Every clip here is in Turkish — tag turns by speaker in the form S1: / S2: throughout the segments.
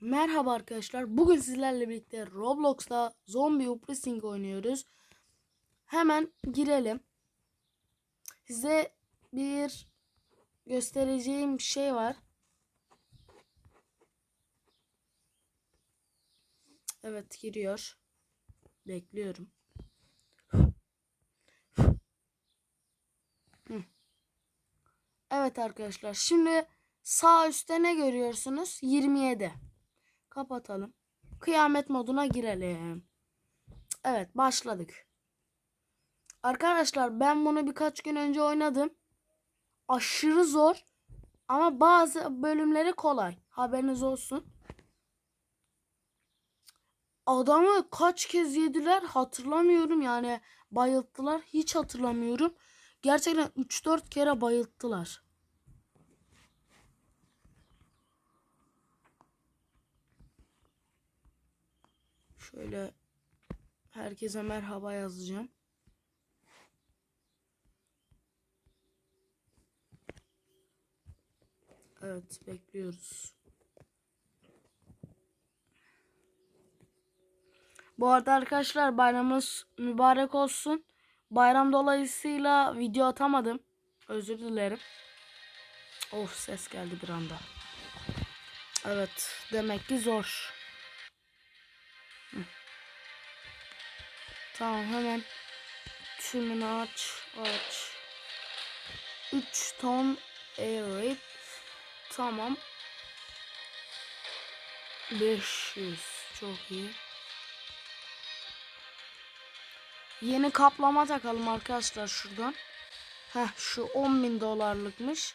S1: Merhaba arkadaşlar. Bugün sizlerle birlikte Roblox'ta Zombie Uprising oynuyoruz. Hemen girelim. Size bir göstereceğim şey var. Evet giriyor. Bekliyorum. Evet arkadaşlar. Şimdi sağ üstte ne görüyorsunuz? 27. Kapatalım. Kıyamet moduna girelim. Evet başladık. Arkadaşlar ben bunu birkaç gün önce oynadım. Aşırı zor. Ama bazı bölümleri kolay. Haberiniz olsun. Adamı kaç kez yediler hatırlamıyorum yani. Bayılttılar hiç hatırlamıyorum. Gerçekten 3-4 kere bayılttılar. Şöyle herkese merhaba yazacağım. Evet bekliyoruz. Bu arada arkadaşlar bayramınız mübarek olsun. Bayram dolayısıyla video atamadım. Özür dilerim. Of ses geldi bir anda. Evet demek ki zor. Tamam hemen tümünü aç aç. 3 ton raid. Tamam. 500 çok iyi. Yeni kaplama takalım arkadaşlar şuradan. Heh şu 10.000 dolarlıkmış.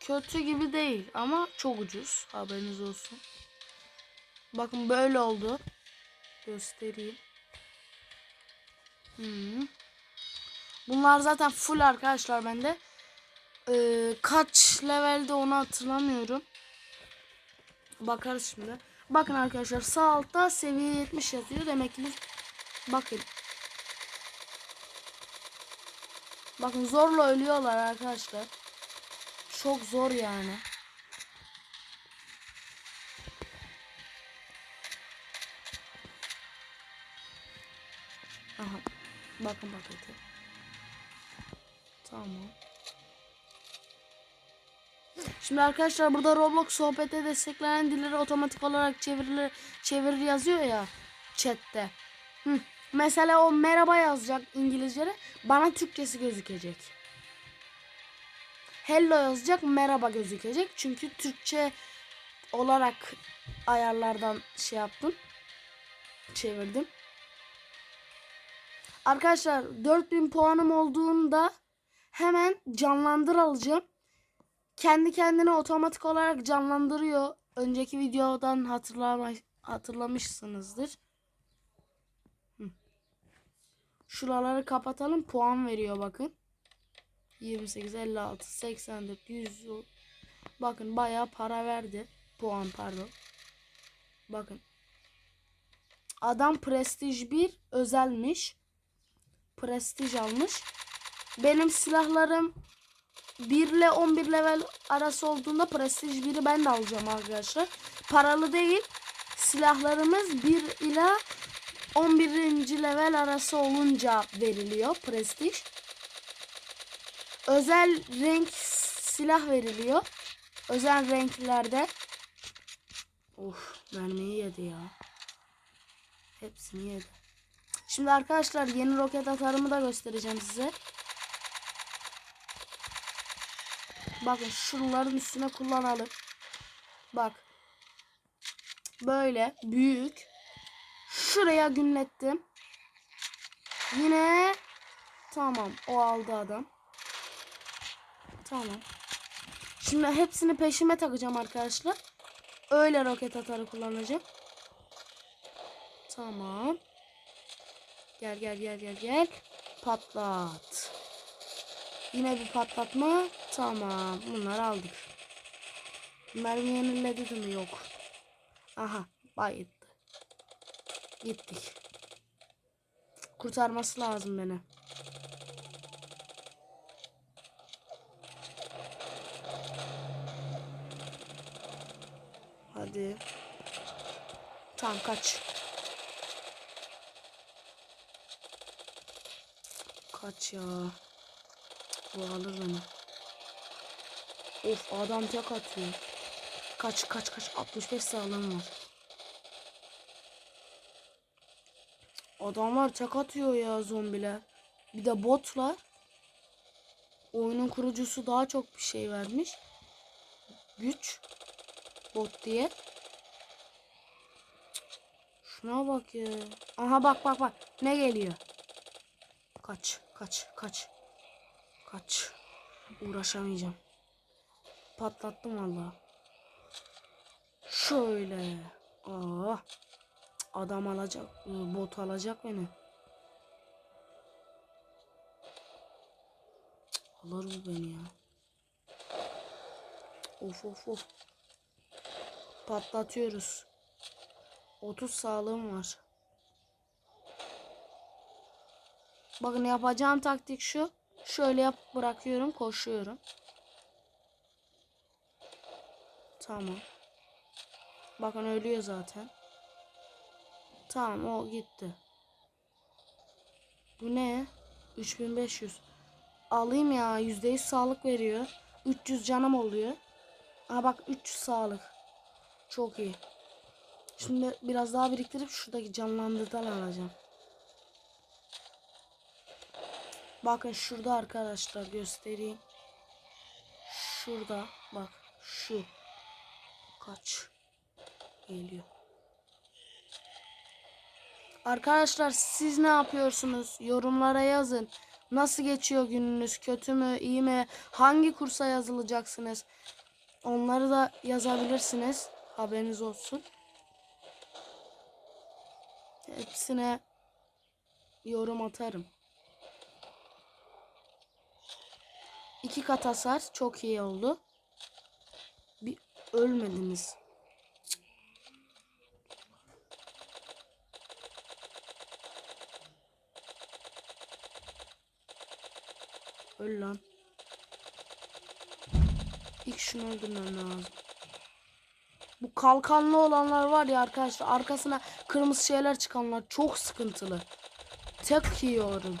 S1: Kötü gibi değil ama çok ucuz. Haberiniz olsun. Bakın böyle oldu. Göstereyim. Hmm. Bunlar zaten full arkadaşlar bende. Ee, kaç levelde onu hatırlamıyorum. Bakarız şimdi. Bakın arkadaşlar sağ altta seviye 70 yazıyor. Demek ki bakın. Bakın zorla ölüyorlar arkadaşlar. Çok zor yani. Aha. Bakın paketi. Tamam. Şimdi arkadaşlar burada Roblox sohbete desteklenen dilleri otomatik olarak çevirilir, çevirir yazıyor ya chatte. Hı. Mesela o merhaba yazacak İngilizce'de bana Türkçesi gözükecek. Hello yazacak merhaba gözükecek. Çünkü Türkçe olarak ayarlardan şey yaptım. Çevirdim. Arkadaşlar 4000 puanım olduğunda hemen canlandır alacağım. Kendi kendine otomatik olarak canlandırıyor. Önceki videodan hatırlama, hatırlamışsınızdır. Şuraları kapatalım. Puan veriyor bakın. 28, 56, 84, 100. Bakın bayağı para verdi. Puan pardon. Bakın. Adam prestij 1 özelmiş. Prestij almış. Benim silahlarım 1 ile 11 level arası olduğunda prestij 1'i ben de alacağım arkadaşlar. Paralı değil. Silahlarımız 1 ila 11. level arası olunca veriliyor prestij. Özel renk silah veriliyor. Özel renklerde. Of mermiyi yedi ya. Hepsini yedi. Şimdi arkadaşlar yeni roket atarımı da göstereceğim size. Bakın şunların üstüne kullanalım. Bak. Böyle büyük. Şuraya gümlettim. Yine tamam o aldı adam. Tamam. Şimdi hepsini peşime takacağım arkadaşlar. Öyle roket atarı kullanacağım. Tamam. Gel gel gel gel gel. Patlat. Yine bir patlatma. Tamam. Bunları aldık. Mermi yeniledi mi? Yok. Aha. Bayıttı. Gittik. Kurtarması lazım beni. Hadi. Tamam kaç. Kaç ya. Bu alır beni. Of adam tek atıyor. Kaç kaç kaç 65 sağlam var. Adamlar tek atıyor ya zombiler. Bir de botlar. Oyunun kurucusu daha çok bir şey vermiş. Güç. Bot diye. Şuna bak ya. Aha bak bak bak. Ne geliyor? Kaç kaç kaç. Kaç. Uğraşamayacağım. Patlattım valla. Şöyle. Aa. Adam alacak. Bot alacak beni. Alır bu beni ya. Of of of. Patlatıyoruz. 30 sağlığım var. Bakın yapacağım taktik şu. Şöyle yap bırakıyorum koşuyorum. Tamam. Bakın ölüyor zaten. Tamam o gitti. Bu ne? 3500. Alayım ya. %100 sağlık veriyor. 300 canım oluyor. Aha bak 300 sağlık. Çok iyi. Şimdi biraz daha biriktirip şuradaki canlandırdan alacağım. Bakın şurada arkadaşlar göstereyim. Şurada bak şu. Kaç geliyor. Arkadaşlar siz ne yapıyorsunuz? Yorumlara yazın. Nasıl geçiyor gününüz? Kötü mü? iyi mi? Hangi kursa yazılacaksınız? Onları da yazabilirsiniz. Haberiniz olsun. Hepsine yorum atarım. İki kat hasar çok iyi oldu. Bir ölmediniz. Öl lan. İlk şunu öldürmem lazım. Bu kalkanlı olanlar var ya arkadaşlar arkasına kırmızı şeyler çıkanlar çok sıkıntılı. Tek yiyorum.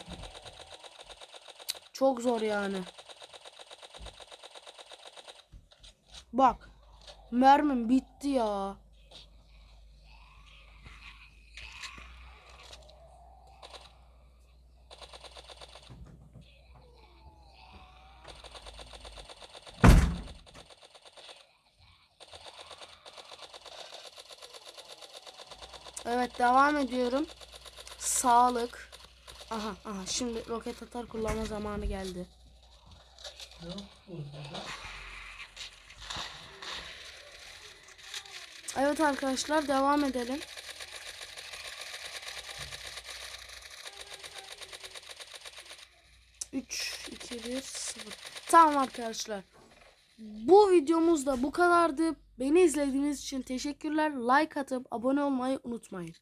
S1: Çok zor yani. Bak. Mermim bitti ya. Evet devam ediyorum. Sağlık. Aha aha şimdi roket atar kullanma zamanı geldi. Evet arkadaşlar devam edelim. Üç, iki, bir, sıfır. Tamam arkadaşlar. Bu videomuz da bu kadardı. Beni izlediğiniz için teşekkürler. Like atıp abone olmayı unutmayın.